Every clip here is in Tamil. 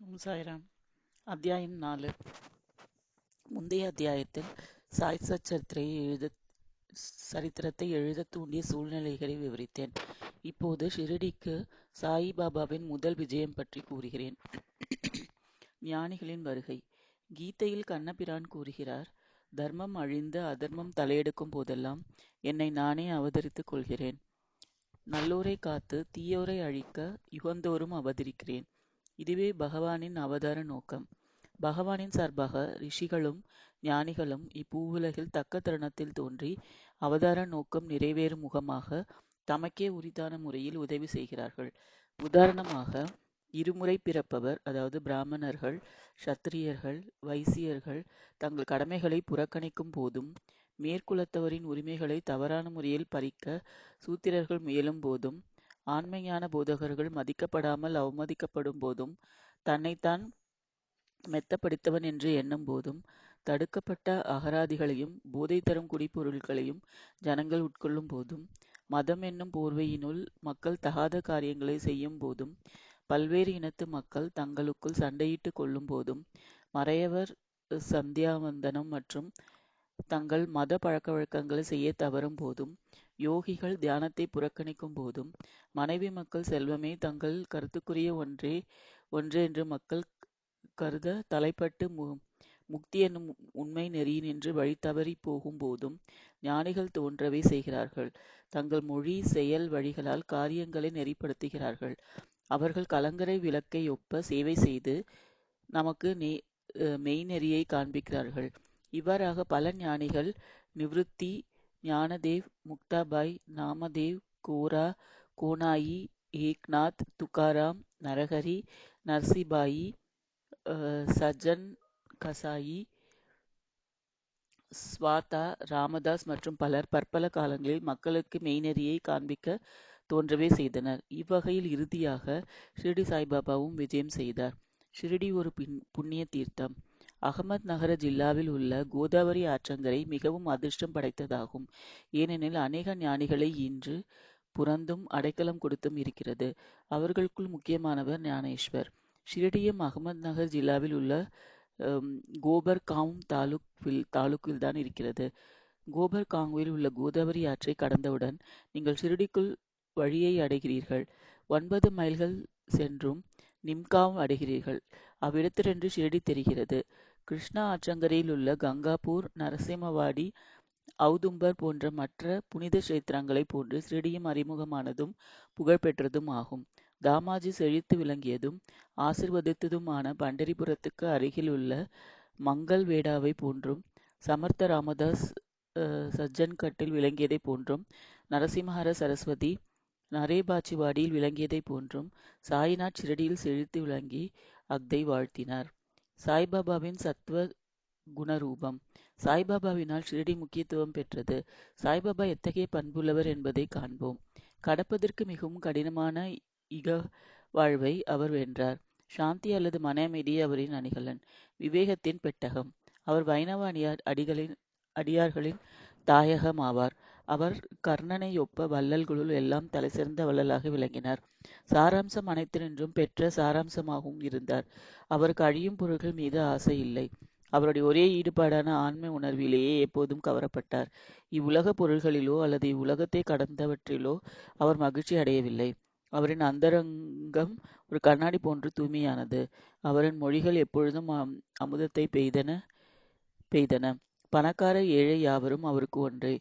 ஓம் சாய்ராம் அத்தியாயம் நாலு முந்தைய அத்தியாயத்தில் சாய் சரித்திரையை எழுத சரித்திரத்தை எழுத தூண்டிய சூழ்நிலைகளை விவரித்தேன் இப்போது ஷிரடிக்கு சாயிபாபாவின் முதல் விஜயம் பற்றி கூறுகிறேன் ஞானிகளின் வருகை கீதையில் கண்ணபிரான் கூறுகிறார் தர்மம் அழிந்து அதர்மம் தலையெடுக்கும் போதெல்லாம் என்னை நானே அவதரித்துக் கொள்கிறேன் நல்லோரை காத்து தீயோரை அழிக்க யுகந்தோறும் அவதரிக்கிறேன் இதுவே பகவானின் அவதார நோக்கம். பகவானின் சார்பாக ரிஷிகளும் ஞானிகளும் இப்பூவுலகில் தக்க தருணத்தில் தோன்றி அவதார நோக்கம் நிறைவேறும் முகமாக தமக்கே உரித்தான முறையில் உதவி செய்கிறார்கள். உதாரணமாக இருமுறை பிறப்பவர் அதாவது பிராமணர்கள் சத்திரியர்கள் வைசியர்கள் தங்கள் கடமைகளை புறக்கணிக்கும் போதும் மேற்குலத்தவரின் உரிமைகளை தவறான முறையில் பறிக்க சூத்திரர்கள் முயலும் போதும் ஆண்மையான போதகர்கள் மதிக்கப்படாமல் அவமதிக்கப்படும் போதும் தன்னைத்தான் மெத்தப்படுத்தவன் என்று எண்ணும் போதும் தடுக்கப்பட்ட அகராதிகளையும் போதை தரும் குடிபொருள்களையும் ஜனங்கள் உட்கொள்ளும் போதும் மதம் என்னும் போர்வையினுள் மக்கள் தகாத காரியங்களை செய்யும் போதும் பல்வேறு இனத்து மக்கள் தங்களுக்குள் சண்டையிட்டு கொள்ளும் போதும் மறையவர் சந்தியாவந்தனம் மற்றும் தங்கள் மத பழக்க வழக்கங்களை செய்ய தவறும் போதும் யோகிகள் தியானத்தை புறக்கணிக்கும் போதும் மனைவி மக்கள் செல்வமே தங்கள் கருத்துக்குரிய ஒன்றே ஒன்று என்று மக்கள் கருத தலைப்பட்டு மு முக்தி என்னும் உண்மை நெறியினின்று வழி தவறி போகும் போதும் ஞானிகள் தோன்றவே செய்கிறார்கள். தங்கள் மொழி செயல் வழிகளால் காரியங்களை நெறிப்படுத்துகிறார்கள். அவர்கள் கலங்கரை விளக்கை ஒப்ப சேவை செய்து நமக்கு நெ மெய்நெறியை காண்பிக்கிறார்கள். இவ்வாறாக பல ஞானிகள் நிவிருத்தி ஞானதேவ் முக்தாபாய் நாமதேவ் கோரா கோனாயி ஏக்நாத் துக்காராம் நரஹரி நர்சிபாயி சஜன் கசாயி ஸ்வாதா ராமதாஸ் மற்றும் பலர் பற்பல காலங்களில் மக்களுக்கு மெய்நெறியை காண்பிக்க தோன்றவே செய்தனர். இவ்வகையில் இறுதியாக ஷிரடி சாய்பாபாவும் விஜயம் செய்தார். ஷிரடி ஒரு புண்ணிய தீர்த்தம். அகமத் நகர ஜில்லாவில் உள்ள கோதாவரி ஆற்றங்கரை மிகவும் அதிர்ஷ்டம் படைத்ததாகும். ஏனெனில் அநேக ஞானிகளை இன்று புறந்தும் அடைக்கலம் கொடுத்தும் இருக்கிறது. அவர்களுக்குள் முக்கியமானவர் ஞானேஸ்வர். ஷிரடியும் அகமது நகர் ஜில்லாவில் உள்ள கோபர் காவும் தாலுக்கில் தாலுக்கில் தான் இருக்கிறது. கோபர் காங்குவில் உள்ள கோதாவரி ஆற்றை கடந்தவுடன் நீங்கள் ஷிரடிக்குள் வழியை அடைகிறீர்கள். ஒன்பது மைல்கள் சென்றும் நிம்காவும் அடைகிறீர்கள். அவ்விடத்திலிருந்து ஷிரடி தெரிகிறது. கிருஷ்ணா ஆற்றங்கரையில் உள்ள கங்காபூர் நரசிம்மவாடி ஔதும்பர் போன்ற மற்ற புனித க்ஷேத்திரங்களைப் போன்று ஷிரடியும் அறிமுகமானதும் புகழ்பெற்றதும் ஆகும். தாமாஜி செழித்து விளங்கியதும் ஆசிர்வதித்ததுமான பண்டரிபுரத்துக்கு அருகில் உள்ள மங்கள் வேடாவை போன்றும் சமர்த்த ராமதாஸ் சஜ்ஜன்கட்டில் விளங்கியதை போன்றும் நரசிம்மஹர சரஸ்வதி நரேபாச்சிவாடியில் விளங்கியதை போன்றும் சாய்நாத் ஷிரடியில் செழித்து விளங்கி அக்தை வாழ்த்தினார். சாய்பாபாவின் சத்வ குணரூபம். சாய்பாபாவினால் ஷிரடி முக்கியத்துவம் பெற்றது. சாய்பாபா எத்தகைய பண்புள்ளவர் என்பதை காண்போம். கடப்பதற்கு மிகவும் கடினமான இக வாழ்வை அவர் வென்றார். சாந்தி அல்லது மன அமைதியே அவரின் அணிகலன். விவேகத்தின் பெட்டகம். அவர் வைணவ அடியார் அடிகளின் அடியார்களின் தாயகம் ஆவார் அவர் கர்ணனை ஒப்ப வள்ளல்களுள் எல்லாம் தலை சிறந்த வள்ளலாக விளங்கினார். சாராம்சம் அனைத்தினின்றும் பெற்ற சாராம்சமாகவும் இருந்தார். அவருக்கு அழியும் பொருள்கள் மீது ஆசை இல்லை. அவருடைய ஒரே ஈடுபாடான ஆண்மை உணர்விலேயே எப்போதும் கவரப்பட்டார். இவ்வுலக பொருள்களிலோ அல்லது இவ்வுலகத்தை கடந்தவற்றிலோ அவர் மகிழ்ச்சி அடையவில்லை. அவரின் அந்தரங்கம் ஒரு கண்ணாடி போன்று தூய்மையானது. அவரின் மொழிகள் எப்பொழுதும் அமுதத்தை பெய்தன பெய்தன. பணக்கார ஏழை யாவரும் அவருக்கு ஒன்றே.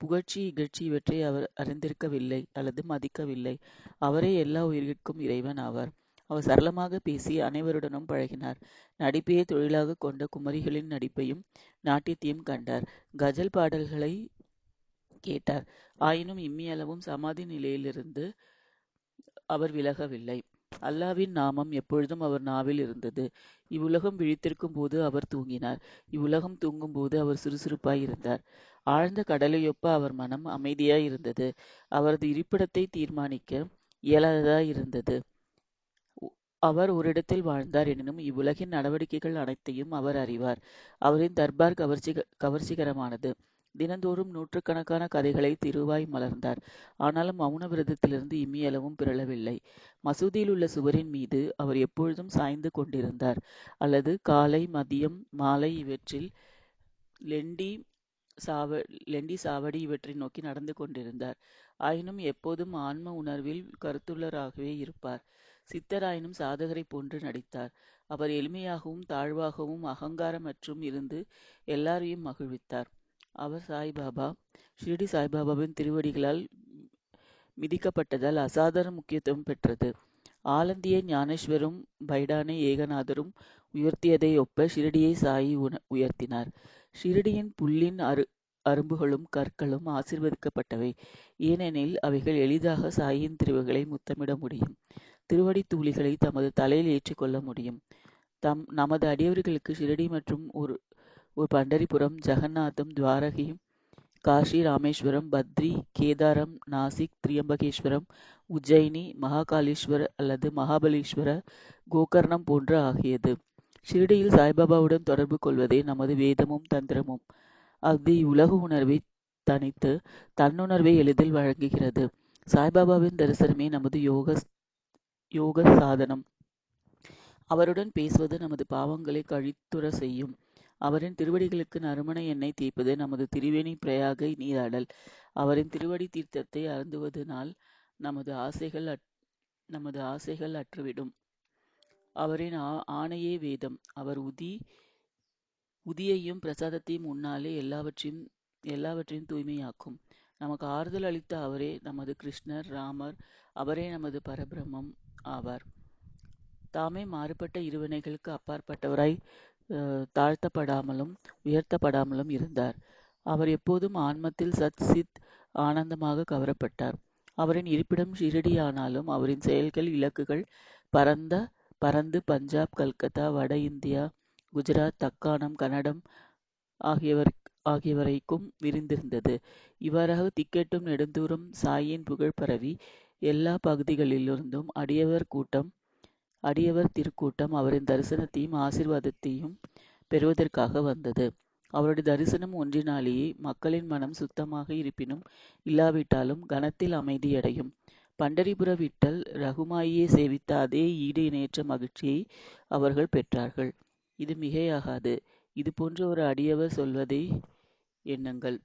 புகழ்ச்சி இகழ்ச்சி இவற்றை அவர் அறிந்திருக்கவில்லை அல்லது மதிக்கவில்லை. அவரே எல்லா உயிர்க்கும் இறைவன் ஆவார். அவர் சரளமாக பேசி அனைவருடனும் பழகினார். நடிப்பையே தொழிலாக கொண்ட குமரிகளின் நடிப்பையும் நாட்டியத்தையும் கண்டார். கஜல் பாடல்களை கேட்டார். ஆயினும் இம்மியளவும் சமாதி நிலையிலிருந்து அவர் விலகவில்லை. அல்லாவின் நாமம் எப்பொழுதும் அவர் நாவில் இருந்தது. இவ்வுலகம் விழித்திருக்கும் போது அவர் தூங்கினார். இவ்வுலகம் தூங்கும் போது அவர் சுறுசுறுப்பாய் இருந்தார். ஆழ்ந்த கடலையொப்ப அவர் மனம் அமைதியாய் இருந்தது. அவரது இருப்பிடத்தை தீர்மானிக்க இயலாததாய் இருந்தது. அவர் ஒரு இடத்தில் வாழ்ந்தார் எனினும் இவ்வுலகின் நடவடிக்கைகள் அனைத்தையும் அவர் அறிவார். அவரின் தர்பார் கவர்ச்சி கவர்ச்சிகரமானது. தினந்தோறும் நூற்றுக்கணக்கான கதைகளை திருவாய் மலர்ந்தார். ஆனாலும் மௌன விரதத்திலிருந்து இம்மியளவும் பிறழவில்லை மசூதியில் உள்ள சுவரின் மீது அவர் எப்பொழுதும் சாய்ந்து கொண்டிருந்தார். அல்லது காலை மதியம் மாலை இவற்றில் லெண்டி சாவ லெண்டி சாவடி இவற்றை நோக்கி நடந்து கொண்டிருந்தார். ஆயினும் எப்போதும் ஆன்ம உணர்வில் கருத்துள்ளராகவே இருப்பார். சித்தராயினும் சாதகரை போன்று நடித்தார். அவர் எளிமையாகவும் தாழ்வாகவும் அகங்காரமற்றும் இருந்து எல்லாரையும் மகிழ்வித்தார். அவர் சாய்பாபா ஷிர்டி சாய்பாபாவின் திருவடிகளால் மிதிக்கப்பட்டதால் அசாதாரண முக்கியத்துவம் பெற்றது. ஆலந்தியை ஞானேஸ்வரும் பைடானை ஏகநாதரும் உயர்த்தியதை ஒப்ப ஷிரடியை சாயி உயர்த்தினார். ஷிரடியின் புல்லின் அரு அரும்புகளும் கற்களும் ஆசிர்வதிக்கப்பட்டவை. ஏனெனில் அவைகள் எளிதாக சாயின் திருவுகளை முத்தமிட முடியும். திருவடி தூளிகளை தமது தலையில் ஏற்றிக்கொள்ள முடியும். தம் நமது அடியவர்களுக்கு ஷிரடி மற்றும் ஒரு பண்டரிபுரம் ஜெகநாதம் துவாரகி காஷி ராமேஸ்வரம் பத்ரி கேதாரம் நாசிக் திரியம்பகேஸ்வரம் உஜ்ஜயினி மகாகாலீஸ்வர் அல்லது மகாபலீஸ்வர கோகர்ணம் போன்ற ஆகியது. ஷிரடியில் சாய்பாபாவுடன் தொடர்பு கொள்வதே நமது வேதமும் தந்திரமும். அது உலக உணர்வை தனித்து தன்னுணர்வை எளிதில் வழங்குகிறது. சாய்பாபாவின் தரிசனமே நமது யோக யோக சாதனம். அவருடன் பேசுவது நமது பாவங்களை கழித்துற செய்யும். அவரின் திருவடிகளுக்கு நறுமண எண்ணெய் தேய்ப்பது நமது திரிவேணி பிரயாக நீராடல். அவரின் திருவடி தீர்த்தத்தை அருந்துவதனால் நமது ஆசைகள் நமது ஆசைகள் அற்றுவிடும். அவரின் ஆணையே வேதம். அவர் உதி உதியையும் பிரசாதத்தையும் உன்னாலே எல்லாவற்றையும் எல்லாவற்றையும் தூய்மையாக்கும். நமக்கு ஆறுதல் அளித்த அவரே நமது கிருஷ்ணர் ராமர் அவரே நமது பரபிரம்மம் ஆவார். தாமே மாறுபட்ட இருவினைகளுக்கு அப்பாற்பட்டவராய் தாழ்த்தப்படாமலும் உயர்த்தப்படாமலும் இருந்தார். அவர் எப்போதும் ஆன்மத்தில் சத் சித் ஆனந்தமாக கவரப்பட்டார். அவரின் இருப்பிடம் ஷிரடியானாலும் அவரின் செயல்கள் இலக்குகள் பரந்த பரந்து பஞ்சாப் கல்கத்தா வட இந்தியா குஜராத் தக்காணம் கன்னடம் ஆகியவர் ஆகியவரைக்கும் விரிந்திருந்தது. இவ்வாறாக திக்கெட்டும் நெடுந்தூரம் சாயின் புகழ் பரவி எல்லா பகுதிகளிலிருந்தும் அடியவர் கூட்டம் அடியவர் திருக்கூட்டம் அவரின் தரிசனத்தையும் ஆசிர்வாதத்தையும் பெறுவதற்காக வந்தது. அவருடைய தரிசனம் ஒன்றினாலேயே மக்களின் மனம் சுத்தமாக இருப்பினும் இல்லாவிட்டாலும் கனத்தில் அமைதியடையும். பண்டரிபுர விட்டல் ரகுமாயியை சேவித்த அதே ஈடு இணையற்ற மகிழ்ச்சியை அவர்கள் பெற்றார்கள். இது மிகையாகாது. இது போன்ற ஒரு அடியவர் சொல்வதை எண்ணுங்கள்.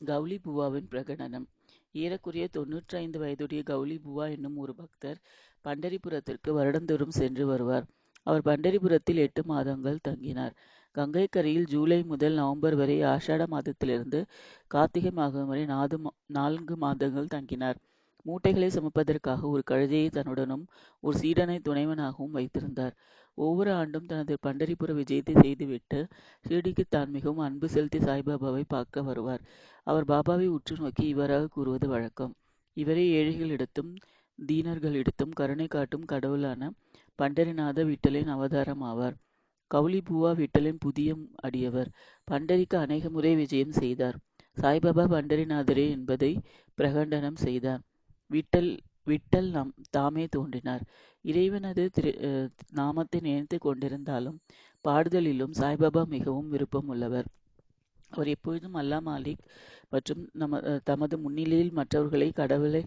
கௌலி புவாவின் பிரகடனம். ஏறக்குறைய தொன்னூற்றி ஐந்து வயதுடைய கௌலி புவா என்னும் ஒரு பக்தர் பண்டரிபுரத்திற்கு வருடந்தோறும் சென்று வருவார். அவர் பண்டரிபுரத்தில் எட்டு மாதங்கள் தங்கினார். கங்கை கரையில் ஜூலை முதல் நவம்பர் வரை ஆஷாட மாதத்திலிருந்து கார்த்திகை மாதம் வரை நாது நான்கு மாதங்கள் தங்கினார். மூட்டைகளை சுமப்பதற்காக ஒரு கழுதையை தன்னுடனும் ஒரு சீடனை துணைவனாகவும் வைத்திருந்தார். ஒவ்வொரு ஆண்டும் தனது பண்டரிபுர விஜயத்தை செய்துவிட்டு ஷிரடிக்கு தான் மிகவும் அன்பு செலுத்தி சாய்பாபாவை பார்க்க வருவார். அவர் பாபாவை உற்று நோக்கி இவ்வாறாக கூறுவது வழக்கம். இவரே ஏழைகளிடத்தும் தீனர்களிடத்தும் கருணை காட்டும் கடவுளான பண்டரிநாத விட்டலின் அவதாரம் ஆவார் கவுளிபூவா விட்டலின் புதிய அடியவர். பண்டரிக்கு அநேக முறை விஜயம் செய்தார். சாய்பாபா பண்டரிநாதரே என்பதை பிரகடனம் செய்தார். விட்டல் விட்டல் நம் தாமே தோன்றினார். இறைவனது திரு நாமத்தை நினைத்து கொண்டிருந்தாலும் பாடுதலிலும் சாய்பாபா மிகவும் விருப்பம் உள்ளவர் அவர் எப்பொழுதும் அல்லா மாலிக் மற்றும் நம தமது முன்னிலையில் மற்றவர்களை கடவுளை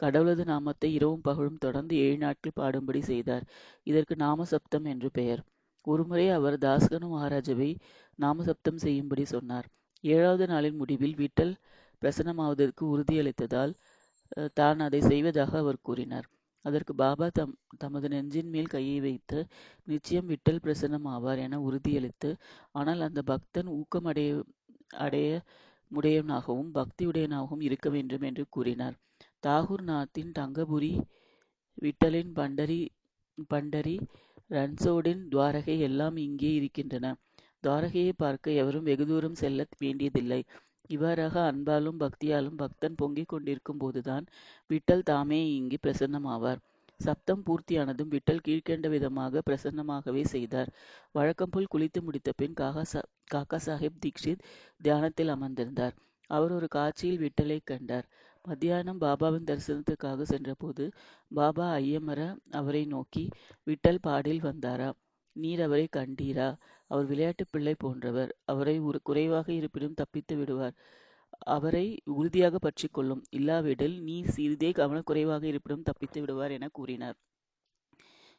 கடவுளது நாமத்தை இரவும் பகலும் தொடர்ந்து ஏழு நாட்கள் பாடும்படி செய்தார். இதற்கு நாமசப்தம் என்று பெயர். ஒருமுறை அவர் தாஸ்கனு மகாராஜாவை நாமசப்தம் செய்யும்படி சொன்னார். ஏழாவது நாளின் முடிவில் விட்டல் பிரசன்னமாவதற்கு உறுதியளித்ததால் தான் அதை செய்வதாக அவர் கூறினார். அதற்கு பாபா தம் தமது நெஞ்சின் மேல் கையை வைத்து நிச்சயம் விட்டல் பிரசன்னம் ஆவார் என உறுதியளித்து ஆனால் அந்த பக்தன் ஊக்கமடைய அடைய முடையவனாகவும் பக்தியுடையனாகவும் இருக்க வேண்டும் என்று கூறினார். தாகூர் நாத்தின் தங்கபுரி விட்டலின் பண்டரி பண்டரி ரன்சோடின் துவாரகை எல்லாம் இங்கே இருக்கின்றன. துவாரகையை பார்க்க எவரும் வெகு தூரம் செல்ல வேண்டியதில்லை. இவ்வாறாக அன்பாலும் பக்தியாலும் பக்தன் பொங்கிக் கொண்டிருக்கும் போதுதான் விட்டல் தாமே இங்கு பிரசன்னமாவார். சப்தம் பூர்த்தியானதும் விட்டல் கீழ்கண்ட விதமாக பிரசன்னமாகவே செய்தார். வழக்கம் போல் குளித்து முடித்த பின் காகா காக்கா சாஹிப் தீக்ஷித் தியானத்தில் அமர்ந்திருந்தார். அவர் ஒரு காட்சியில் விட்டலை கண்டார். மத்தியானம் பாபாவின் தரிசனத்துக்காக சென்றபோது பாபா ஐயமர அவரை நோக்கி விட்டல் பாடில் வந்தாரா? நீர் அவரைக் கண்டீரா? அவர் விளையாட்டுப் பிள்ளை போன்றவர். அவரை குறைவாக இருப்பினும் தப்பித்து விடுவார். அவரை உறுதியாகப் பற்றிக் கொள்ளும். இல்லாவிடில் நீ சிறிதே கவனக்குறைவாக இருப்பினும் தப்பித்து விடுவார் எனக் கூறினார்.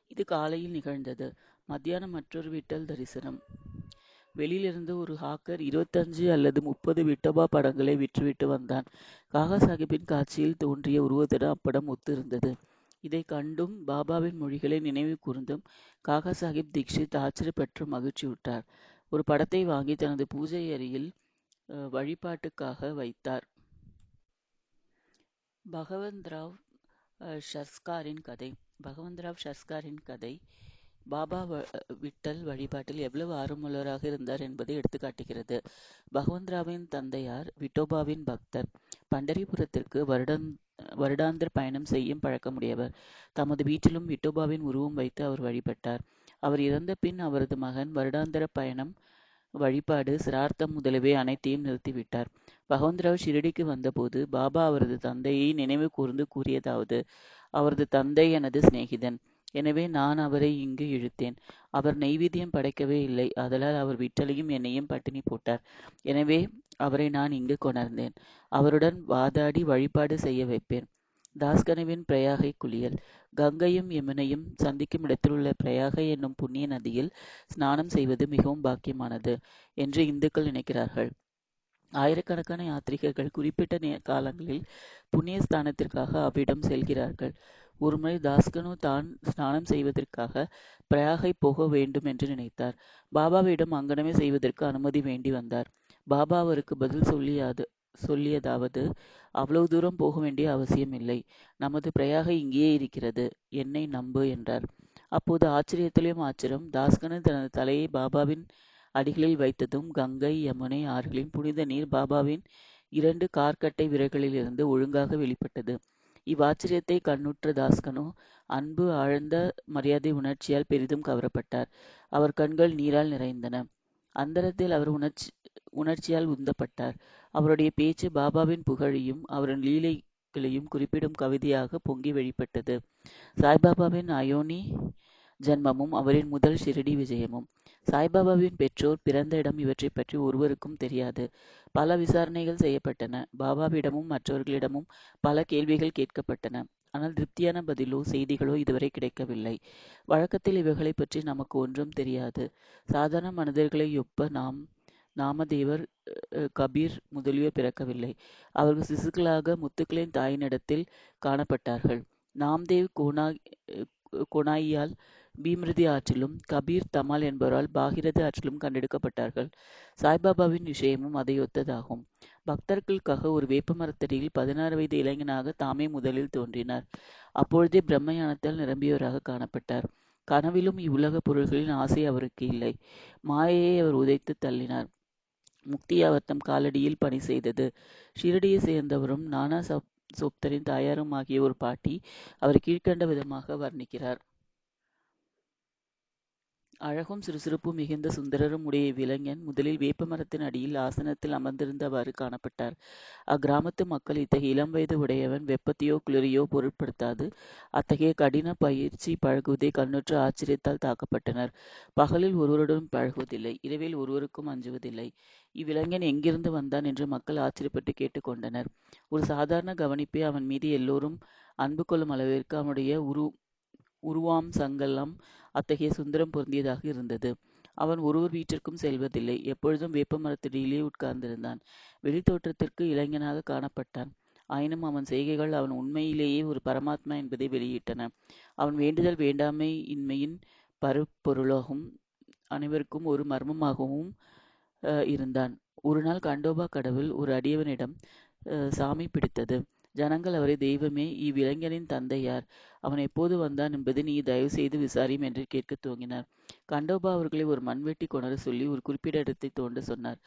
இது காலையில் நிகழ்ந்தது. மத்தியானம் மற்றொரு விட்டல் தரிசனம். வெளியிலிருந்து ஒரு ஹாக்கர் இருபத்தஞ்சு அல்லது முப்பது விட்டோபா படங்களை விற்றுவிட்டு வந்தான். காகாசாகிப்பின் காட்சியில் தோன்றிய உருவத்துடன் அப்படம் ஒத்து இருந்தது. இதைக் கண்டும் பாபாவின் மொழிகளை நினைவு கூர்ந்தும் காகாசாகிப் தீக்ஷித் ஆச்சரியப்பட்டு மகிழ்ச்சியுற்றார். ஒரு படத்தை வாங்கி தனது பூஜை அறையில் வழிபாட்டுக்காக வைத்தார். பகவந்த்ராவ் ஷஸ்காரின் கதை பகவந்த்ராவ் ஷஸ்காரின் கதை பாபா விட்டல் வழிபாட்டில் எவ்வளவு ஆர்வமுள்ளவராக இருந்தார் என்பதை எடுத்துக்காட்டுகிறது. பகவந்த்ராவின் தந்தையார் விட்டோபாவின் பக்தர். பண்டரிபுரத்திற்கு வருடம் வருடாந்திர பயணம் செய்யும் பழக்கமுடையவர். தமது வீட்டிலும் விட்டோபாவின் உருவம் வைத்து அவர் வழிபட்டார். அவர் இறந்த பின் அவரது மகன் வருடாந்திர பயணம், வழிபாடு, சிரார்த்தம் முதலியவை அனைத்தையும் நிறுத்திவிட்டார். பகவந்தராவ் ஷிரடிக்கு வந்தபோது பாபா அவரது தந்தையை நினைவு கூர்ந்து கூறியதாவது அவரது தந்தை எனது சிநேகிதன். எனவே நான் அவரை இங்கு இழுத்தேன். அவர் நைவேத்தியம் படைக்கவே இல்லை. ஆதலால் அவர் விட்டலையும் என்னையும் பட்டினி போட்டார். எனவே அவரை நான் இங்கு கொணர்ந்தேன். அவருடன் வாதாடி வழிபாடு செய்ய வைப்பேன். தாஸ்கனுவின் பிரயாகை குளியல் கங்கையும் யமுனையும் சந்திக்கும் இடத்திலுள்ள பிரயாகை என்னும் புண்ணிய நதியில் ஸ்நானம் செய்வது மிகவும் பாக்கியமானது என்று இந்துக்கள் நினைக்கிறார்கள். ஆயிரக்கணக்கான யாத்ரீகர்கள் குறிப்பிட்ட காலங்களில் புண்ணிய ஸ்தானத்திற்காக அவ்விடம் செல்கிறார்கள். ஒருமுறை தாஸ்கனு தான் ஸ்நானம் செய்வதற்காக பிரயாகை போக வேண்டும் என்று நினைத்தார். பாபாவிடம் அங்கனமே செய்வதற்கு அனுமதி வேண்டி வந்தார். பாபா அவருக்கு பதில் சொல்லியாது சொல்லியதாவது அவ்வளவு தூரம் போக வேண்டிய அவசியம் இல்லை நமது பிரயாகை இங்கேயே இருக்கிறது. என்னை நம்பு என்றார். அப்போது ஆச்சரியத்திலும் ஆச்சரியம் தாஸ்கனு தனது தலையை பாபாவின் அடிகளில் வைத்ததும் கங்கை, யமுனை ஆறுகளின் புனித நீர் பாபாவின் இரண்டு காற்கட்டை விரல்களிலிருந்து ஒழுங்காக வெளிப்பட்டது. இவ்வாச்சரியத்தைக் கண்ணுற்ற தாஸ்கனோ அன்பு, ஆழ்ந்த மரியாதை உணர்ச்சியால் பெரிதும் கவரப்பட்டார். அவர் கண்கள் நீரால் நிறைந்தன. அந்தரத்தில் அவர் உணர்ச்சியால் உந்தப்பட்டார். அவருடைய பேச்சு பாபாவின் புகழையும் அவரின் லீலைகளையும் குறிப்பிடும் கவிதையாகப் பொங்கி வெளிப்பட்டது. சாய்பாபாவின் அயோனி ஜன்மமும் அவரின் முதல் ஷிரடி விஜயமும் சாய்பாபாவின் பெற்றோர், பிறந்த இடம் இவற்றைப் பற்றி ஒருவருக்கும் தெரியாது. பல விசாரணைகள் செய்யப்பட்டன. பாபாவிடமும் மற்றவர்களிடமும் பல கேள்விகள் கேட்கப்பட்டன. ஆனால் திருப்தியான பதிலோ செய்திகளோ இதுவரை கிடைக்கவில்லை. வழக்கத்தில் இவைகளைப் பற்றி நமக்கு ஒன்றும் தெரியாது. சாதாரண மனிதர்களையொப்ப நாமதேவர், கபீர் முதலியோர் பிறக்கவில்லை. அவர்கள் சிசுக்களாக முத்துக்களின் தாயினிடத்தில் காணப்பட்டார்கள். நாம்தேவ் கோனாயியால் பீம்ருதி ஆற்றிலும், கபீர் தமால் என்பவரால் பாகீரதி ஆற்றிலும் கண்டெடுக்கப்பட்டார்கள். சாய்பாபாவின் விஷயமும் அதையொத்ததாகும். பக்தர்களுக்காக ஒரு வேப்பமரத்தடியில் பதினாறு வயது இளைஞனாக தாமே முதலில் தோன்றினார். அப்பொழுதே பிரம்ம ஞானத்தால் நிரம்பியவராகக் காணப்பட்டார். கனவிலும் இவ்வுலகப் பொருள்களின் ஆசை அவருக்கு இல்லை. மாயையை அவர் உதைத்துத் தள்ளினார். முக்தி அவர் தம் காலடியில் பணி செய்தது. ஷிரடியைச் சேர்ந்தவரும் நானா சோப்தரின் தாயாரும் ஆகிய ஒரு பாட்டி அவரைக் கீழ்க்கண்ட விதமாக வர்ணிக்கிறார். அழகும் சுறுசுறுப்பும் மிகுந்த சுந்தரரும் உடைய இவ்விளைஞன் முதலில் வேப்பமரத்தின் அடியில் ஆசனத்தில் அமர்ந்திருந்தவாறு காணப்பட்டார். அக்கிராமத்து மக்கள் இத்தகைய இளம் வயது உடையவன் வெப்பத்தையோ குளிரையோ பொருட்படுத்தாது அத்தகைய கடின பயிற்சி பழகுவதை கண்ணுற்று ஆச்சரியத்தால் தாக்கப்பட்டனர். பகலில் ஒருவருடனும் பழகுவதில்லை. இரவில் ஒருவருக்கும் அஞ்சுவதில்லை. இவ்விளைஞன் எங்கிருந்து வந்தான் என்று மக்கள் ஆச்சரியப்பட்டு கேட்டுக்கொண்டனர் ஒரு சாதாரண கவனிப்பே அவன் மீது எல்லோரும் அன்பு கொள்ளும் அளவிற்கு அவனுடைய உரு உருவாம் சங்கலம் அத்தகைய சுந்தரம் பொருந்தியதாக இருந்தது. அவன் ஒருவர் வீட்டிற்கும் செல்வதில்லை. எப்பொழுதும் வேப்பமரத்தடியிலே உட்கார்ந்திருந்தான். வெளித்தோற்றத்திற்கு இளைஞனாகக் காணப்பட்டான். ஆயினும் அவன் செய்கைகள் அவன் உண்மையிலேயே ஒரு பரமாத்மா என்பதை வெளியிட்டன. அவன் வேண்டுதல் வேண்டாமை இன்மையின் பருப்பொருளாகவும் அனைவருக்கும் ஒரு மர்மமாகவும் இருந்தான். ஒருநாள் கண்டோபா கடவுள் ஒரு அடியவனிடம் சாமி பிடித்தது. ஜனங்கள் அவரை தெய்வமே இவ்விளைஞனின் தந்தை யார்? அவன் எப்போது வந்தான் என்பதை நீ தயவு செய்து விசாரியும் என்று கேட்கத் துவங்கினார். கண்டோபா அவர்களை ஒரு மண்வெட்டி கொணரச் சொல்லி ஒரு குறிப்பிட்ட இடத்தைத் தோண்டச் சொன்னார்.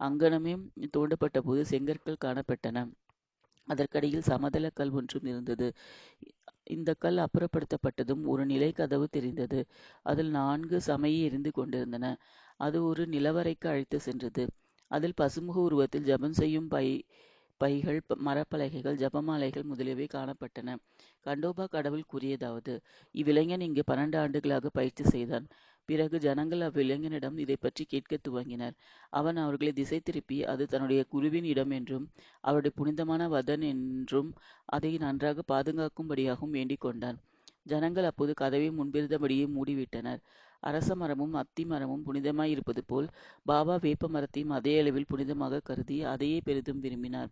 அங்ஙனமே தோண்டப்பட்டபோது செங்கற்கள் காணப்பட்டன. அதற்கடியில் சமதளக் கல் ஒன்றும் இருந்தது. இந்தக் கல் அப்புறப்படுத்தப்பட்டதும் ஒரு நிலை கதவு தெரிந்தது. அதில் நான்கு சமயி எரிந்து கொண்டிருந்தன. அது ஒரு நிலவறைக்கு அழைத்துச் சென்றது. அதில் பசுமுக உருவத்தில் ஜெபம் செய்யும் பை பைகள், மரப்பலகைகள், ஜெபமாலைகள் முதலியவை காணப்பட்டன. கண்டோபா கடவுள் கூறியதாவது இவ்விளைஞன் இங்கு பன்னெண்டு ஆண்டுகளாகப் பயிற்சி செய்தான். பிறகு ஜனங்கள் அவ்விளைஞனிடம் இதைப்பற்றிக் கேட்கத் துவங்கினர். அவன் அவர்களைத் திசை திருப்பி, அது தன்னுடைய குருவின் இடம் என்றும், அவருடைய புனிதமான வதன் என்றும் அதை நன்றாகப் பாதுகாக்கும்படியாகவும் வேண்டிக் கொண்டான். ஜனங்கள் அப்போது கதவை முன்பிருந்தபடியே மூடிவிட்டனர். அரச மரமும் அத்தி மரமும் புனிதமாய் இருப்பது போல், பாபா வேப்ப மரத்தையும் அதே அளவில் புனிதமாகக் கருதி, அதையே பெரிதும் விரும்பினார்.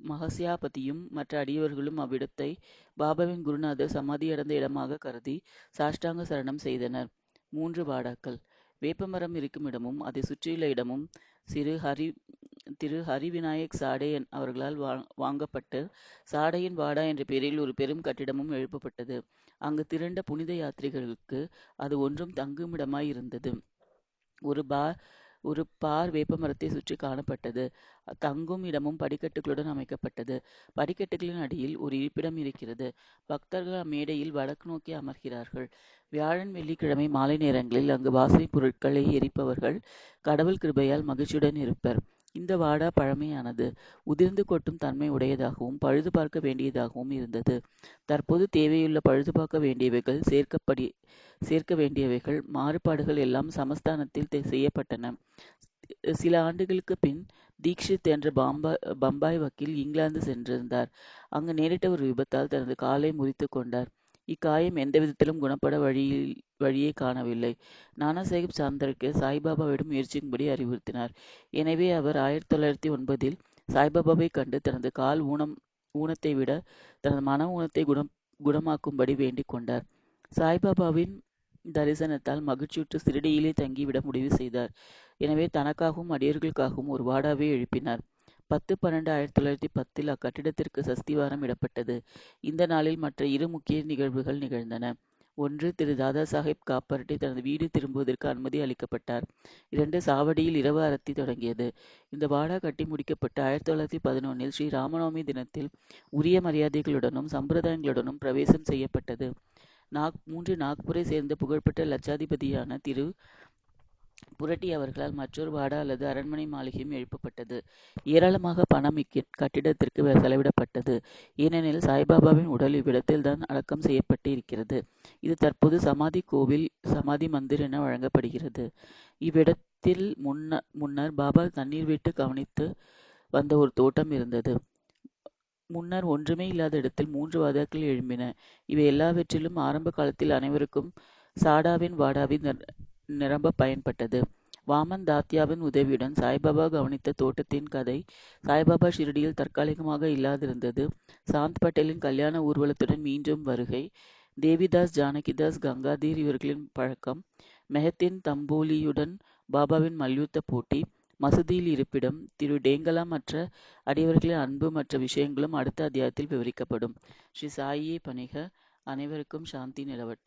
மஹாஸ்யாபதியும் மற்ற அடியவர்களும் அவ்விடத்தை பாபாவின் குருநாதர் சமாதியடைந்த இடமாக கருதி சாஷ்டாங்க சரணம் செய்தனர். மூன்று வாடாக்கள் வேப்பமரம் இருக்கும் இடமும் அதை சுற்றியுள்ள இடமும் சிறு ஹரி திரு ஹரிவிநாயக் சாடே அவர்களால் வாங்கப்பட்டு, சாடையின் வாடா என்ற பெயரில் ஒரு பெரும் கட்டிடமும் எழுப்பப்பட்டது. அங்கு திரண்ட புனித யாத்ரீகர்களுக்கு அது ஒன்றும் தங்குமிடமாய் இருந்தது. ஒரு பா ஒரு பார் வேப்பமரத்தை சுற்றி காணப்பட்டது. தங்கும் இடமும் படிக்கட்டுகளுடன் அமைக்கப்பட்டது. படிக்கட்டுகளின் அடியில் ஒரு இருப்பிடம் இருக்கிறது. பக்தர்கள் அம்மேடையில் வடக்கு நோக்கி அமர்கிறார்கள். வியாழன் வெள்ளிக்கிழமை மாலை நேரங்களில் அங்கு வாசனை பொருட்களை எரிப்பவர்கள் கடவுள் கிருபையால் மகிழ்ச்சியுடன் இருப்பர். இந்த வாடா பழமையானது, உதிர்ந்து கொட்டும் தன்மை உடையதாகவும், பழுது பார்க்க வேண்டியதாகவும் இருந்தது. தற்போது தேவையுள்ள பழுது பார்க்க வேண்டியவைகள், சேர்க்கப்படி சேர்க்க வேண்டியவைகள், மாறுபாடுகள் எல்லாம் சமஸ்தானத்தில் செய்யப்பட்டன. சில ஆண்டுகளுக்குப் பின் தீக்ஷித் என்ற பம்பாய் வக்கீல் இங்கிலாந்து சென்றிருந்தார். அங்கு நேரிட்ட ஒரு விபத்தால் தனது காலை முறித்து கொண்டார். இக்காயம் எந்த விதத்திலும் குணப்பட வழியே காணவில்லை. நானாசாஹிப் சாந்தருக்கு சாய்பாபாவிடம் முயற்சிக்கும்படி அறிவுறுத்தினார். எனவே அவர் ஆயிரத்தி தொள்ளாயிரத்தி ஒன்பதில் சாய்பாபாவை கண்டு தனது கால் ஊனம் ஊனத்தை விட தனது மன ஊனத்தை குணம் குணமாக்கும்படி வேண்டிக் கொண்டார். சாய்பாபாவின் தரிசனத்தால் மகிழ்ச்சியுற்று சிரடியிலே தங்கிவிட முடிவு செய்தார். எனவே தனக்காகவும் அடியர்களுக்காகவும் ஒரு வாடாவை எழுப்பினார். பத்து பன்னெண்டு ஆயிரத்தி தொள்ளாயிரத்தி பத்தில் அக்கட்டிடத்திற்கு சஸ்திவாரம் இடப்பட்டது. இந்த நாளில் மற்ற இரு முக்கிய நிகழ்வுகள் நிகழ்ந்தன. ஒன்று, திரு தாதாசாகேப் காப்பர்டே தனது வீடு திரும்புவதற்கு அனுமதி அளிக்கப்பட்டார். இரண்டு, சாவடியில் இரவு அரத்தி தொடங்கியது. இந்த வாடா கட்டி முடிக்கப்பட்டு ஆயிரத்தி தொள்ளாயிரத்தி பதினொன்னில் ஸ்ரீ ராமநவமி தினத்தில் உரிய மரியாதைகளுடனும் சம்பிரதாயங்களுடனும் பிரவேசம் செய்யப்பட்டது. நாக் மூன்று, நாக்பூரை சேர்ந்த புகழ்பெற்ற லட்சாதிபதியான திரு புரட்டி அவர்களால் மற்றொரு வாடா அல்லது அரண்மனை மாளிகையும் எழுப்பப்பட்டது. ஏராளமாக பணம் இக்கட்டிடத்திற்கு செலவிடப்பட்டது. ஏனெனில் சாய்பாபாவின் உடல் இவ்விடத்தில்தான் அடக்கம் செய்யப்பட்டு இருக்கிறது. இது தற்போது சமாதி கோவில், சமாதி மந்திர் என வழங்கப்படுகிறது. இவ்விடத்தில் முன்னர் பாபா தண்ணீர் விட்டு கவனித்து வந்த ஒரு தோட்டம் இருந்தது. முன்னர் ஒன்றுமே இல்லாத இடத்தில் மூன்று வாதாக்கள் எழும்பின. இவை எல்லாவற்றிலும் ஆரம்ப காலத்தில் அனைவருக்கும் சாடாவின் வாடாவின் நிரம்ப பயன்பட்டது. வாமன் தாத்யாவின் உதவியுடன் சாய்பாபா கவனித்த தோட்டத்தின் கதை சாய்பாபா ஷிரடியில் தற்காலிகமாக இல்லாதிருந்தது சாந்த் பட்டேலின் கல்யாண ஊர்வலத்துடன் மீண்டும் வருகை தேவிதாஸ் ஜானகிதாஸ் கங்காதீர் இவர்களின் பழக்கம் மெஹத்தின் தம்பூலியுடன் பாபாவின் மல்யுத்த போட்டி மசூதியில் இருப்பிடம் திரு டேங்கலா மற்ற அடியவர்களின் அன்பு மற்ற விஷயங்களும் அடுத்த அத்தியாயத்தில் விவரிக்கப்படும். ஸ்ரீ சாயியை பணிக! அனைவருக்கும் சாந்தி நிலவட்டும்.